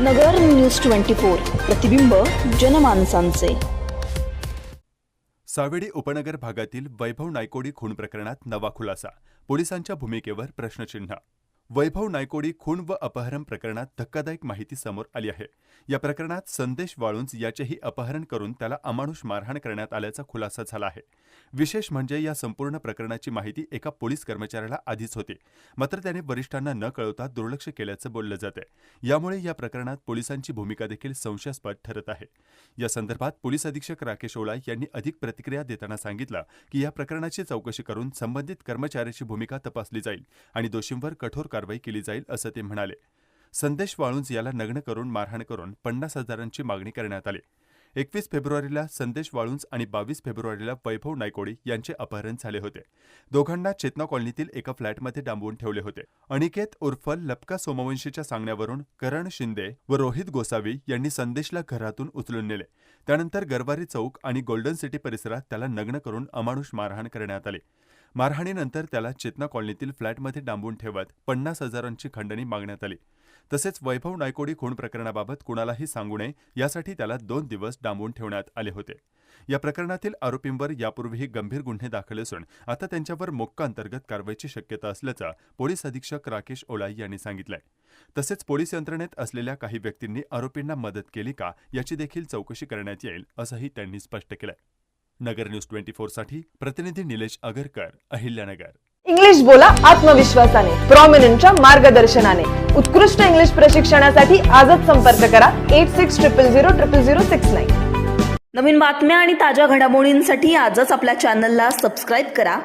नगर news twenty four प्रतिबिंब जनमानसांचे. सावेडी उपनगर भागातील वैभव नायकोडी खून प्रकरणात नवा खुलासा पोलिसांच्या भूमिकेवर प्रश्नचिन्ह वैभव नायकोडी खून व अपहरण प्रकरणात धक्कादायक माहिती समोर आली आहे. या प्रकरणात संदेश वाळुंज याचेही अपहरण करून त्याला अमानुष मारहाण करण्यात आल्याचा खुलासा झाला आहे. विशेष म्हणजे या संपूर्ण प्रकरणाची माहिती एका पोलीस कर्मचाऱ्याला आधीच होती. मात्र त्याने वरिष्ठांना न कळवता दुर्लक्ष केल्याचं बोललं जातंय. यामुळे या प्रकरणात पोलिसांची भूमिका देखील संशयास्पद ठरत आहे. या संदर्भात पोलीस अधीक्षक राकेश ओळा यांनी अधिक प्रतिक्रिया देताना सांगितलं की या प्रकरणाची चौकशी करून संबंधित कर्मचाऱ्याची भूमिका तपासली जाईल आणि दोषींवर कठोर कारवाई केली जाईल असं ते म्हणाले. संदेश वाळुंज याला नग्न करून मारहाण करून पन्नास हजारांची मागणी करण्यात आली. एकवीस फेब्रुवारीला संदेश वाळुंज आणि बावीस फेब्रुवारीला वैभव नायकोडी यांचे अपहरण झाले होते. दोघांना चेतना कॉलनीतील एका फ्लॅटमध्ये डांबवून ठेवले होते. अनिकेत उर्फ लपका सोमवंशीच्या सांगण्यावरून करण शिंदे व रोहित गोसावी यांनी संदेशला घरातून उचलून नेले. त्यानंतर गरवारी चौक आणि गोल्डन सिटी परिसरात त्याला नग्न करून अमानुष मारहाण करण्यात आली. मारहाणीनंतर त्याला चेतना कॉलनीतील फ्लॅटमध्ये डांबून ठेवत पन्नास हजारांची खंडणी मागण्यात आली. तसेच वैभव नायकोडी खून प्रकरणाबाबत कुणालाही सांगू नये यासाठी त्याला दोन दिवस डांबून ठेवण्यात आले होते. या प्रकरणातील आरोपींवर यापूर्वीही गंभीर गुन्हे दाखल असून आता त्यांच्यावर मोक्का अंतर्गत कारवाईची शक्यता असल्याचं पोलीस अधीक्षक राकेश ओलाई यांनी सांगितलंय. तसेच पोलीस यंत्रणेत असलेल्या काही व्यक्तींनी आरोपींना मदत केली का याची देखील चौकशी करण्यात येईल असंही त्यांनी स्पष्ट केलंय. नगर न्यूज ट्वेंटी साठी प्रतिनिधी निलेश अगरकर अहिल्यानगर. इंग्लिश बोला आत्मविश्वासाने प्रॉमिनंटच्या मार्गदर्शनाने. उत्कृष्ट इंग्लिश प्रशिक्षणासाठी आजच संपर्क करा eight six triple zero triple zero six nine नवीन बातम्या आणि ताज्या घडामोडींसाठी आजच आपल्या चॅनलला सबस्क्राईब करा.